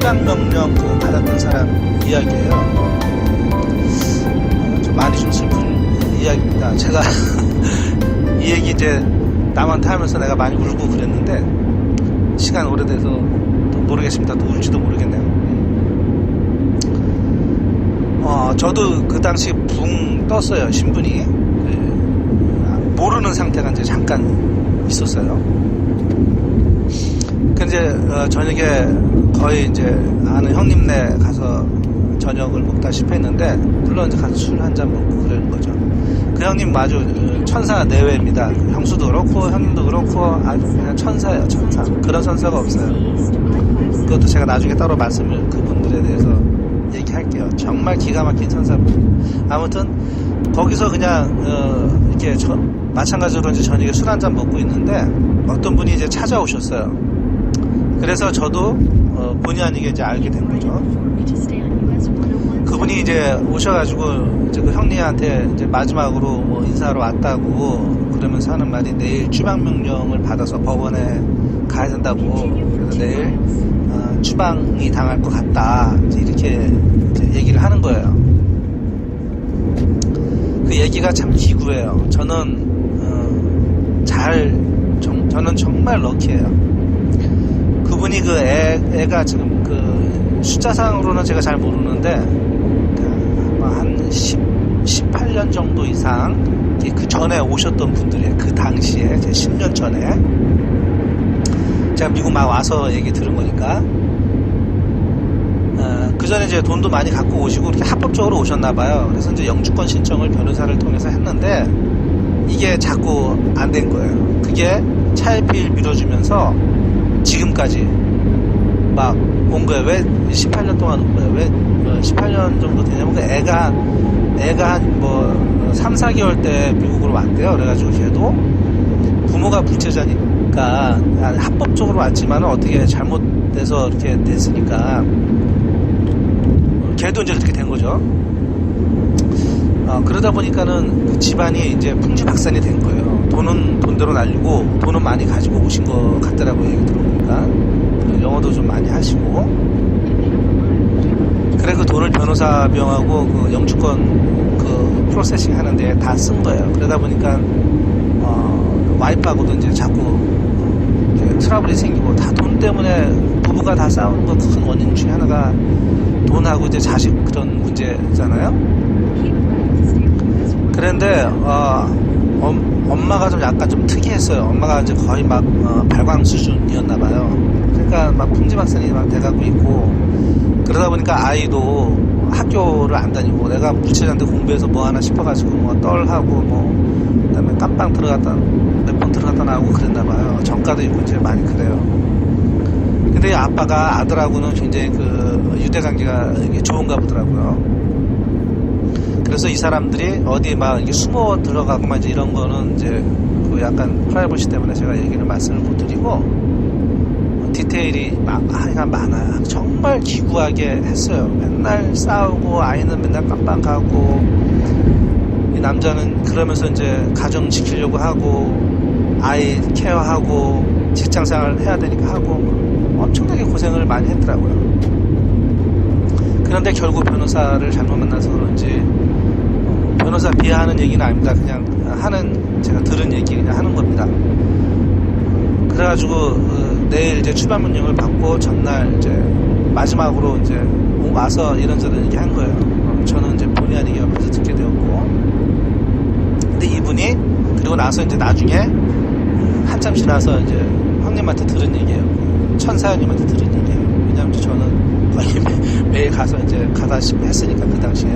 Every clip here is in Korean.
추방 명령 그 받았던 사람 이야기예요. 어, 좀 많이 좀 슬픈 이야기입니다. 제가 이 얘기 이제 남한테 하면서 내가 많이 울고 그랬는데 시간 오래돼서 또 모르겠습니다. 또 울지도 모르겠네요. 어, 저도 그 당시 붕 떴어요. 신분이. 그, 모르는 상태가 이제 잠깐 있었어요. 근데 이제 어, 저녁에 거의 이제 아는 형님네 가서 저녁을 먹다시피 했는데 물론 이제 가서 술 한 잔 먹고 그러는 거죠. 그 형님 아주 어, 천사 내외입니다. 형수도 그렇고 형님도 그렇고 아주 그냥 천사예요. 천사. 그런 천사가 없어요. 그것도 제가 나중에 따로 말씀을 그분들에 대해서 얘기할게요. 정말 기가 막힌 천사분. 아무튼 거기서 그냥 어, 이렇게 저- 마찬가지로 이제 저녁에 술 한 잔 먹고 있는데 어떤 분이 이제 찾아오셨어요. 그래서 저도 어, 본의 아니게 이제 알게 된 거죠. 그분이 이제 오셔가지고 이제 그 형님한테 이제 마지막으로 뭐 인사하러 왔다고 그러면서 하는 말이 내일 추방 명령을 받아서 법원에 가야 된다고 그래서 내일 어, 추방이 당할 것 같다 이제 이렇게 이제 얘기를 하는 거예요. 그 얘기가 참 기구해요. 저는 어, 잘 정- 저는 정말 럭키해요. 그분이 그 애, 애가 지금 그 숫자상으로는 제가 잘 모르는데 아마 한 10, 18년 정도 이상 그 전에 오셨던 분들이에요. 그 당시에 제 10년 전에 제가 미국 막 와서 얘기 들은 거니까 어, 그 전에 이제 돈도 많이 갖고 오시고 이렇게 합법적으로 오셨나 봐요. 그래서 이제 영주권 신청을 변호사를 통해서 했는데 이게 자꾸 안 된 거예요. 그게 차일피일 미뤄주면서 지금까지 막 온 거예요. 왜 18년 동안 온 거예요? 왜 18년 정도 되냐면 그 애가 애가 한 뭐 3, 4개월 때 미국으로 왔대요. 그래가지고 걔도 부모가 불체자니까 합법적으로 왔지만 어떻게 잘못돼서 이렇게 됐으니까 걔도 이제 그렇게 된 거죠. 어, 그러다 보니까는 그 집안이 이제 풍지박산이 된 거예요. 돈은 돈대로 날리고 돈은 많이 가지고 오신 것 같더라고요. 얘기 들어보니까. 그 영어도 좀 많이 하시고. 그래 그 돈을 변호사 비용하고 그 영주권 그 프로세싱 하는데 다 쓴 거예요. 그러다 보니까 어, 와이프하고도 이제 자꾸 트러블이 생기고 다 돈 때문에 부부가 다 싸우는 것큰 원인 중에 하나가 돈하고 이제 자식 그런 문제잖아요. 그런데 어, 엄, 엄마가 좀 약간 좀 특이했어요. 엄마가 이제 거의 막 어, 발광 수준이었나 봐요. 그러니까 막 풍지박산이 막 돼가고 있고 그러다 보니까 아이도 학교를 안 다니고 내가 무체자인데 공부해서 뭐 하나 싶어가지고 뭐 떨하고 뭐 그다음에 깜빵 들어갔다 몇 번 들어갔다 나오고 그랬나 봐요. 정가도 있고 이제 많이 그래요. 근데 이 아빠가 아들하고는 굉장히 그 유대 관계가 좋은가 보더라고요. 그래서 이 사람들이 어디 막 숨어 들어가고 막 이제 이런 거는 이제 그 약간 프라이버시 때문에 제가 얘기를 말씀을 못 드리고 디테일이 막 하여간 많아요. 정말 기구하게 했어요. 맨날 싸우고 아이는 맨날 깜빵 가고 이 남자는 그러면서 이제 가정 지키려고 하고 아이 케어하고 직장 생활 해야 되니까 하고 엄청나게 고생을 많이 했더라고요. 그런데 결국 변호사를 잘못 만나서 그런지 어, 변호사 비하하는 얘기는 아닙니다. 그냥 하는 제가 들은 얘기 그냥 하는 겁니다. 그래가지고 어, 내일 이제 추방 명령을 받고 전날 이제 마지막으로 이제 와서 이런저런 얘기 한 거예요. 어, 저는 이제 본의 아니게 옆에서 듣게 되었고 근데 이분이 그리고 나서 이제 나중에 한참 지나서 이제 형님한테 들은 얘기예요. 천사님한테 들은 얘기예요. 왜냐면 이제 저는 거의 매, 매일 가서 이제 가다시피 했으니까 그 당시에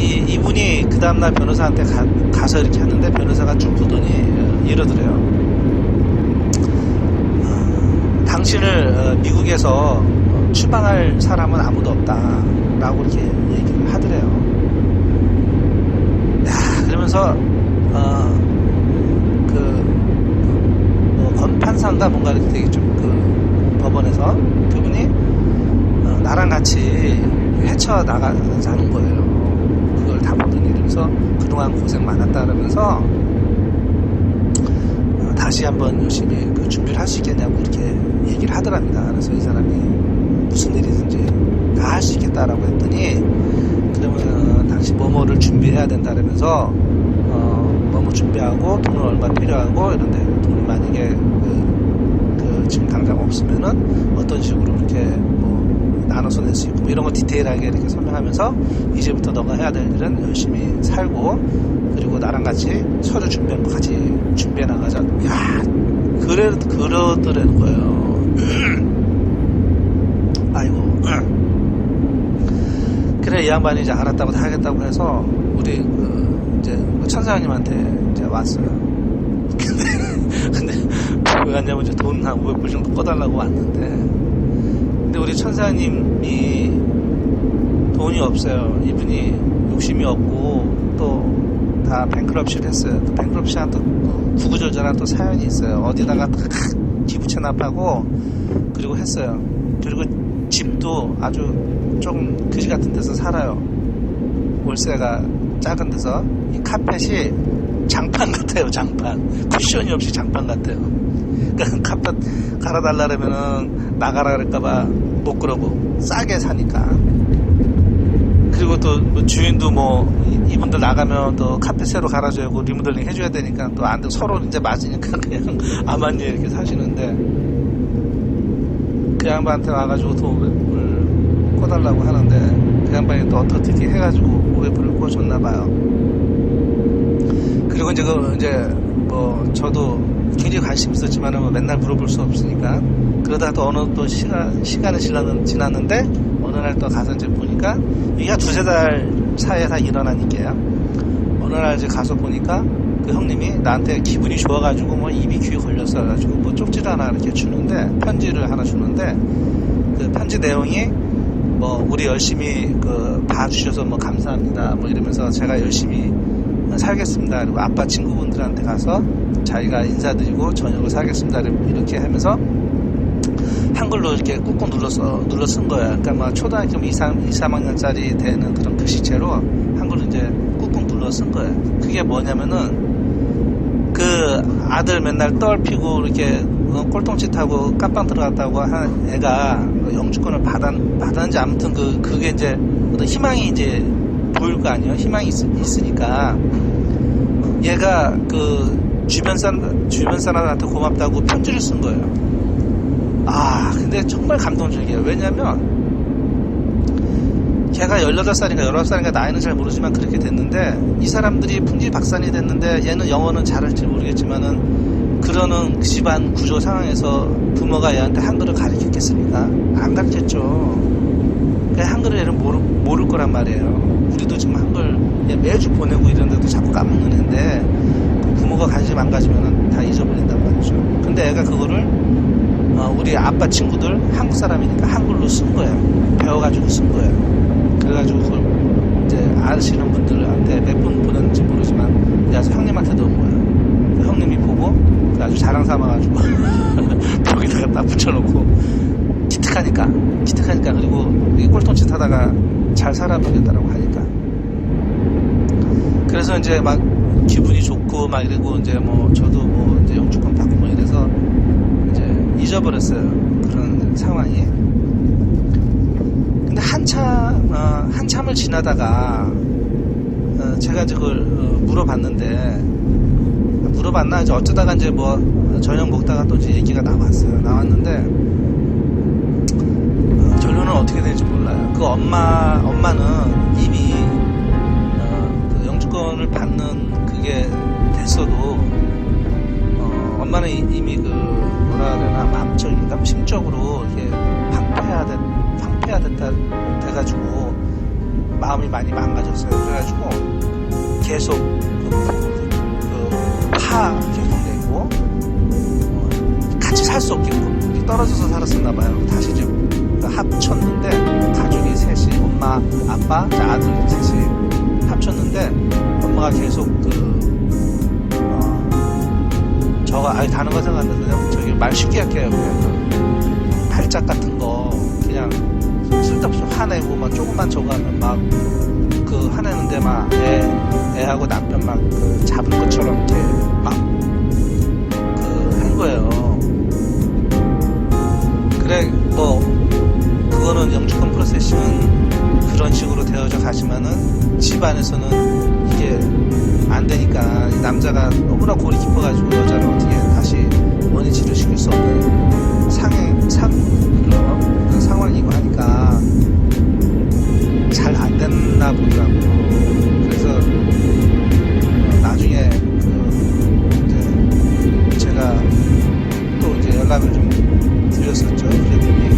이, 이, 이분이 그 다음날 변호사한테 가, 가서 이렇게 하는데 변호사가 쭉 보더니 어, 이러더래요. 어, 당신을 어, 미국에서 어, 추방할 사람은 아무도 없다 라고 이렇게 얘기를 하더래요. 야, 그러면서 어, 그, 뭐 권판사인가 뭔가 이렇게 되게 좀 그 법원에서 그분이 어, 나랑 같이 헤쳐 나가자는 거예요. 보더니 그래서 그동안 고생 많았다 그러면서 어, 다 다시 한번 열심히 그 준비를 할 수 있겠냐고 이렇게 얘기를 하더랍니다. 그래서 이 사람이 무슨 일이든지 다 할 수 있겠다라고 했더니 그러면 당신 뭐뭐를 준비해야 된다 그러면서 어, 뭐뭐 준비하고 돈은 얼마 필요하고 이런데 돈이 만약에 그, 그 지금 당장 없으면은 어떤 식으로 이렇게 뭐 나눠서 낼 수 있고 뭐 이런 거 디테일하게 이렇게 설명하면서 이제부터 너가 해야 될 일은 열심히 살고 그리고 나랑 같이 서류 준비한 거 같이 준비해 나가자. 야, 그래 그러더라는 거예요. 아이고. 그래 이 양반이 이제 알았다고 다 하겠다고 해서 우리 그 이제 그 천사님한테 이제 왔어요. 근데 근데 왜 왔냐면 이제 돈 한 500불 정도 꺼달라고 왔는데 우리 천사님이 돈이 없어요. 이분이 욕심이 없고 또 다 뱅크럽시를 했어요. 또 뱅크럽시한 또 구구절절한 또 사연이 있어요. 어디다가 다 기부 체납하고 그리고 했어요. 그리고 집도 아주 조금 그지 같은 데서 살아요. 월세가 작은 데서 이 카펫이 장판 같아요. 장판 쿠션이 없이 장판 같아요. 그러니까 카펫 갈아달라 그러면은 나가라 그럴까봐 못 그러고 싸게 사니까. 그리고 또뭐 주인도 뭐 이- 이분들 나가면 또 카펫 새로 갈아줘야 하고 리모델링 해줘야 되니까 또안 돼. 서로 이제 맞으니까 그냥 아만리 이렇게 사시는데 그 양반한테 와가지고 돈을 꿔달라고 하는데 그 양반이 또 어떻게 해가지고 500불을 꿔줬나 봐요. 그리고 이제 그 이제 뭐 저도 굉장히 관심 있었지만은 뭐 맨날 물어볼 수 없으니까 그러다가 또 어느 또 시간 시간이 지났는, 지났는데 어느 날 또 가서 이제 보니까 이게 한 두세 달 사이에 다 일이에요. 어느 날 이제 가서 보니까 그 형님이 나한테 기분이 좋아가지고 뭐 입이 귀에 걸렸어 가지고 뭐 쪽지를 하나 이렇게 주는데 편지를 하나 주는데 그 편지 내용이 뭐 우리 열심히 그 봐주셔서 뭐 감사합니다 뭐 이러면서 제가 열심히 살겠습니다 그리고 아빠 친구분들한테 가서 자기가 인사드리고 저녁을 사겠습니다 이렇게 하면서 한글로 이렇게 꾹꾹 눌러서 눌러 쓴 거야. 그러니까 막 초등학교 2, 3, 2, 3학년짜리 되는 그런 글씨체로 한글로 이제 꾹꾹 눌러 쓴 거야. 그게 뭐냐면은 그 아들 맨날 떨피고 이렇게 어, 꼴통짓 하고 깜빵 들어갔다고 한 애가 그 영주권을 받았, 받았는지 아무튼 그 그게 이제 어떤 희망이 이제 보일 거 아니에요. 희망이 있, 있으니까 얘가 그 주변 사람 주변 사람한테 고맙다고 편지를 쓴 거예요. 아, 근데 정말 감동적이에요. 왜냐면, 걔가 18살인가 19살인가 나이는 잘 모르지만 그렇게 됐는데, 이 사람들이 풍지박산이 됐는데, 얘는 영어는 잘할지 모르겠지만은, 그러는 그 집안 구조 상황에서 부모가 얘한테 한글을 가르쳤겠습니까? 안 가르쳤죠. 그 한글을 얘는 모를, 거란 말이에요. 우리도 지금 한글 얘 매주 보내고 이러는데도 자꾸 까먹는 애인데, 그 부모가 관심 안 가지면은 다 잊어버린단 말이죠. 근데 애가 그거를 어, 우리 아빠 친구들 한국 사람이니까 한글로 쓴 거예요. 배워가지고 쓴 거예요. 그래가지고 그걸 이제 아시는 분들한테 몇 분 보냈는지 모르지만 이제 아주 형님한테도 온 거예요. 그 형님이 보고 그 아주 자랑 삼아가지고 벽에다가 딱 붙여놓고 기특하니까 기특하니까 그리고 이 꼴통짓 하다가 잘 살아보겠다라고 하니까 그래서 이제 막 기분이 좋고 막 이러고 이제 뭐 저도 뭐 이제 영주권 받고 뭐 이래서 이제 잊어버렸어요. 그런 상황이. 근데 한참, 어, 한참을 지나다가, 어, 제가 그걸 어, 물어봤는데, 물어봤나? 이제 어쩌다가 이제 뭐, 저녁 먹다가 또 이제 얘기가 나왔어요. 나왔는데, 어, 어떻게 될지 몰라요. 그 엄마, 엄마는 이미, 어, 그 영주권을 받는 그게 됐어도, 어, 엄마는 이- 이미 그 뭐라 해야 되나 마음적인가 심적으로 이렇게 황폐화 됐 황폐화 됐다 돼가지고 마음이 많이 망가졌어요. 그래가지고 계속 그파 계속 내고 어, 같이 살수 이렇게 떨어져서 살았었나 봐요. 다시 이제 합쳤는데 가족이 셋이 엄마 아빠 자, 아들 셋이 합쳤는데 엄마가 계속 그 어, 저가 아예 다른 거 생각하는데 그냥 저기 말 쉽게 할게요 그냥. 발작 같은 거 그냥 쓸데없이 화내고 막 조금만 저거 하면 막 그 화내는데 막 애, 애하고 남편 막 그 잡은 것처럼 이렇게 막 그 집 안에서는 이게 안 되니까 이 남자가 너무나 골이 깊어가지고 여자를 어떻게 다시 원인 치료시킬 수 없는 상해 상 어? 그런 상황이고 하니까 잘 안 됐나 보더라고요. 그래서 어, 나중에 그 이제 제가 또 이제 연락을 좀 드렸었죠. 그랬더니